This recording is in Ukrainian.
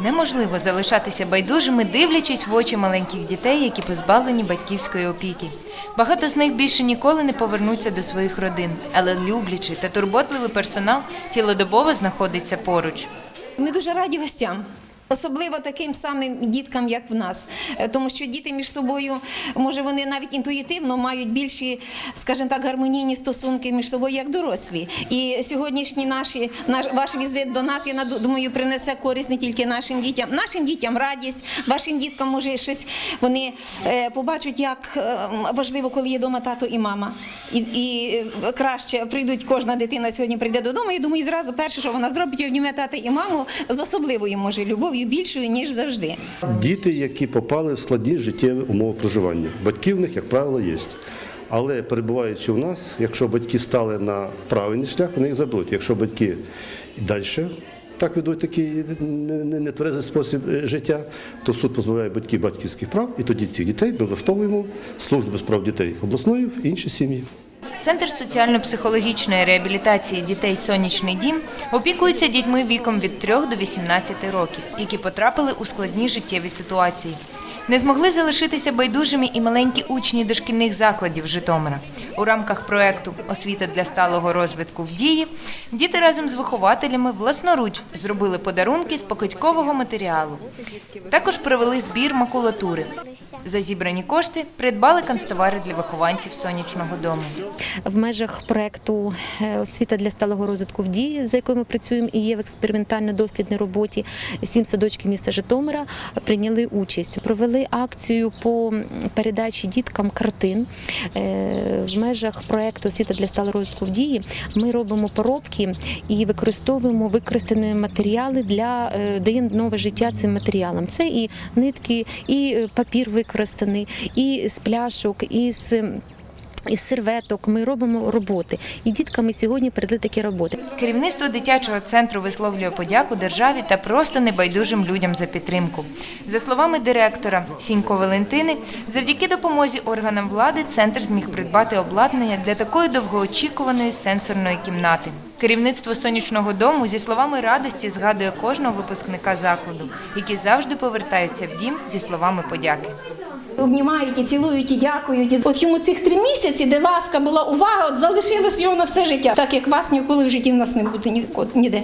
Неможливо залишатися байдужими, дивлячись в очі маленьких дітей, які позбавлені батьківської опіки. Багато з них більше ніколи не повернуться до своїх родин, але люблячий та турботливий персонал цілодобово знаходиться поруч. Ми дуже раді гостям. Особливо таким самим діткам, як в нас, Е, тому що діти між собою, може, вони навіть інтуїтивно мають більші, скажімо так, гармонійні стосунки між собою, як дорослі. І сьогоднішній наші, наш ваш візит до нас, я думаю, принесе користь не тільки нашим дітям, нашим дітям радість, вашим діткам може щось вони е, побачать, як е, важливо, коли є вдома тато і мама. І, і краще прийдуть, кожна дитина сьогодні прийде додому. І думаю, зразу перше, що вона зробить, обніме тата і маму з особливою може любов'ю, більшою ніж завжди. Діти, які попали в складні життєві умови проживання. Батьки в них, як правило, є. Але перебуваючи у нас, якщо батьки стали на правильний шлях, вони їх заберуть. Якщо батьки і далі так ведуть такий не- не- нетверезий спосіб е, життя, то суд позбавляє батьків батьківських прав, і тоді цих дітей ми влаштовуємо службу з прав дітей обласної в інші сім'ї. Центр соціально-психологічної реабілітації дітей Сонячний дім опікується дітьми віком від 3 до 18 років, які потрапили у складні життєві ситуації. Не змогли залишитися байдужими і маленькі учні дошкільних закладів Житомира. У рамках проекту Освіта для сталого розвитку в дії діти разом з вихователями власноруч зробили подарунки з покидькового матеріалу. Також провели збір макулатури. За зібрані кошти придбали канцтовари для вихованців сонячного дому. в межах проекту е, освіта для сталого розвитку в дії, за якою ми працюємо і є в експериментально-дослідній роботі. Сім садочків міста Житомира прийняли участь. Провели акцію по передачі діткам картин Е, в межах проекту освіта для сталого розвитку в дії. Ми робимо поробки і використовуємо використані матеріали для е, даємо нове життя цим матеріалам. Це і нитки, і е, папір використаний, і з пляшок, і з. Із серветок ми робимо роботи, і дітками сьогодні передали такі роботи. Керівництво дитячого центру висловлює подяку державі та просто небайдужим людям за підтримку. За словами директора Сінько Валентини, завдяки допомозі органам влади центр зміг придбати обладнання для такої довгоочікуваної сенсорної кімнати. Керівництво сонячного дому зі словами радості згадує кожного випускника закладу, які завжди повертаються в дім зі словами подяки. Обнімають і цілують, і дякують. От йому цих три місяці, де ласка була увага, от залишилось його на все життя, так як вас ніколи в житті в нас не буде ніде.